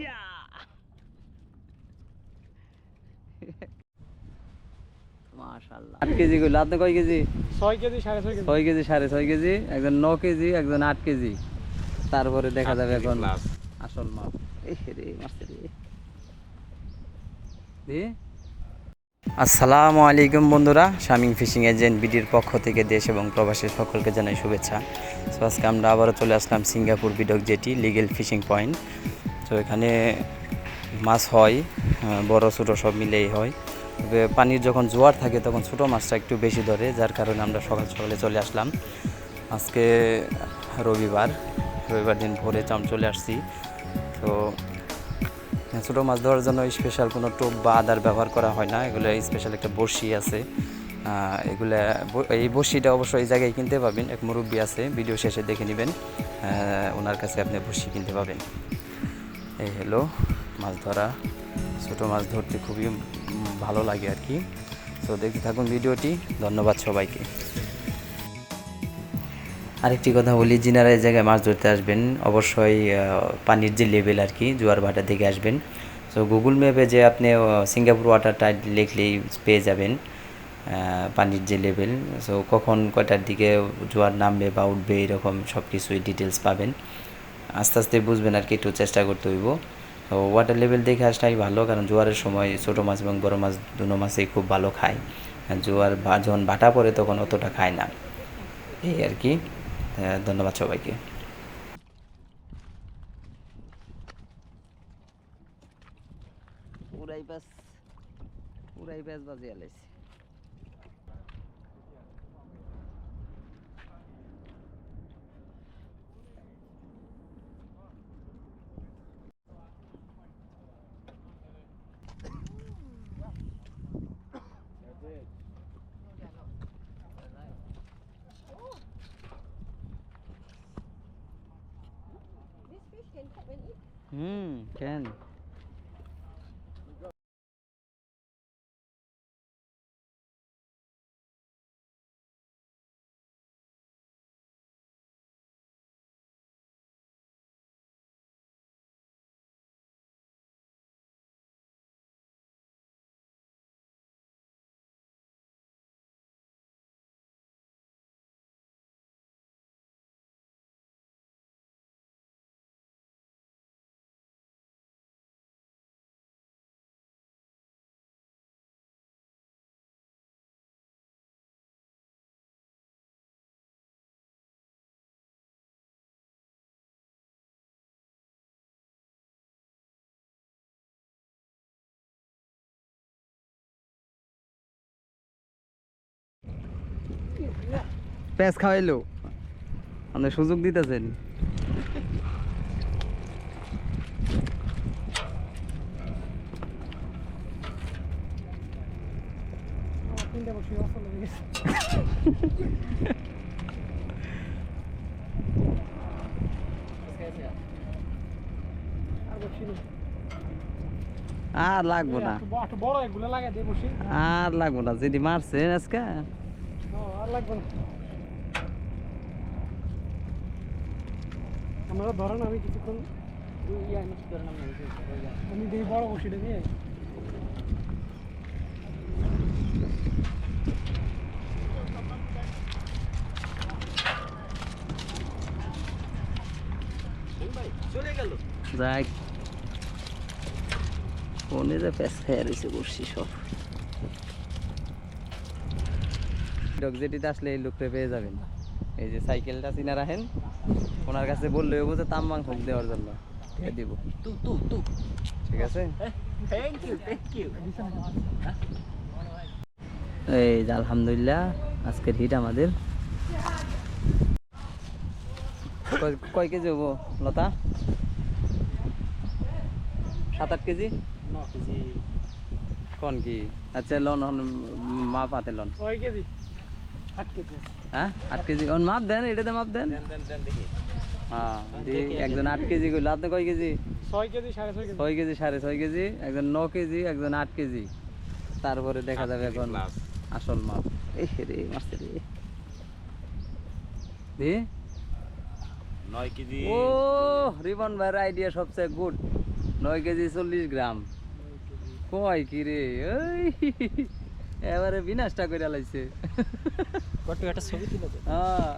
ইয়া আট কেজি কইলো আপনি কয় কেজি? ছয় কেজি সাড়ে ছয় কেজি। ছয় কেজি সাড়ে ছয় কেজি একজন ন কেজি একজন আট কেজি। তারপরে দেখা যাবে এখন আসল মাপ এই রে মাছের রে। আসসালামু আলাইকুম বন্ধুরা শামিং ফিশিং এজেন্ট বিডির পক্ষ থেকে দেশ এবং প্রবাসী সকলকে জানাই শুভেচ্ছা। তো আজকে আমরা আবারও চলে আসলাম সিঙ্গাপুর বিডক জেটি লিগেল ফিশিং পয়েন্ট। তো এখানে মাছ হয় বড় ছোটো সব মিলেই হয়। তবে পানির যখন জোয়ার থাকে তখন ছোটো মাছটা একটু বেশি ধরে, যার কারণে আমরা সকাল সকালে চলে আসলাম। আজকে রবিবার রবিবার দিন ভোরে চাম চলে আসছি। তো ছোটো মাছ ধরার জন্য স্পেশাল কোনো টোপ বা আদার ব্যবহার করা হয় না। এগুলো স্পেশাল একটা বড়শি আছে। এগুলা এই বড়শিটা অবশ্য এই জায়গায় কিনতে পাবেন। এক মুরব্বী আছে ভিডিও শেষে দেখে নেবেন। ওনার কাছে আপনি বড়শি কিনতে পাবেন। এই হলো মাছ ধরা। ছোটো মাছ ধরতে খুবই ভালো লাগে আর কি। তো দেখতে থাকুন ভিডিওটি। ধন্যবাদ সবাইকে। আরেকটি কথা বলি, যিনারা এই জায়গায় মাছ ধরতে আসবেন, অবশ্যই পানির যে লেভেল আর কি, জোয়ার ভাটা দিকে আসবেন। তো গুগল ম্যাপে যে আপনি সিঙ্গাপুর ওয়াটার টাইড লিখলেই পেয়ে যাবেন পানির যে লেভেল সো কখন কয়টার দিকে জোয়ার নামবে বা উঠবে, এরকম সব কিছুই ডিটেলস পাবেন। আস্তে আস্তে বুঝবেন আর কি, একটু চেষ্টা করতে হইব। তো ওয়াটার লেভেল দেখে আসাটাই ভালো, কারণ জোয়ারের সময় ছোটো মাছ এবং বড় মাছ দুটো মাছই খুব ভালো খায়। জোয়ার যখন ভাটা পড়ে তখন অতটা খায় না। এই আর কি। ধন্যবাদ সবাইকে। পুরাই বাস পুরাই বাস বাজে আলাইছি হুম কেন প্যাঁচ খাওয়াইলো। আপনি সুযোগ দিতেছেন। আর লাগবো না। আর লাগবো না যদি মারছেন আজকে। আর লাগবে না। আপনারা ধরেন আমি কিছুক্ষণ আমি দেখি বড় বসিটা দিয়ে যাক। কোনে যে প্যাঁচ খাইয়া রয়েছে বসছি সব। যেটিতে আসলে এই লোকটা পেয়ে যাবেন। এই যে সাইকেলটা চিনা রাখেন ওনার কাছে বললে যে তাম মাংস দেওয়ার জন্য। দিয়ে দিব। ঠিক আছে? এই যে আলহামদুলিল্লাহ আজকের হিট আমাদের। কয়- কয় কেজি হব লতা? সাত আট কেজি? কোন কি? আচ্ছা লন হন মাপ হাতে লন। ছয় কেজি? হ্যাঁ? আট কেজি। অন মাপ দেন এটাতে মাপ দেন। হ্যাঁ একজন আট কেজি কইলো। আপনি কয় কেজি? ছয় কেজি ছয় কেজি। সাড়ে ছয় কেজি একজন ন কেজি একজন আট কেজি। তারপরে দেখা যাবে এখন আসল মাপ। এই রে মাছের রে। দি? নয় কেজি। ও রিবন ভাইয়ের আইডিয়া সবচেয়ে গুড নয় কেজি চল্লিশ গ্রাম। কয় কি রে? ওই এবারে বিনাশটা করে লাইছে। কত একটা ছবি তুলে হ্যাঁ।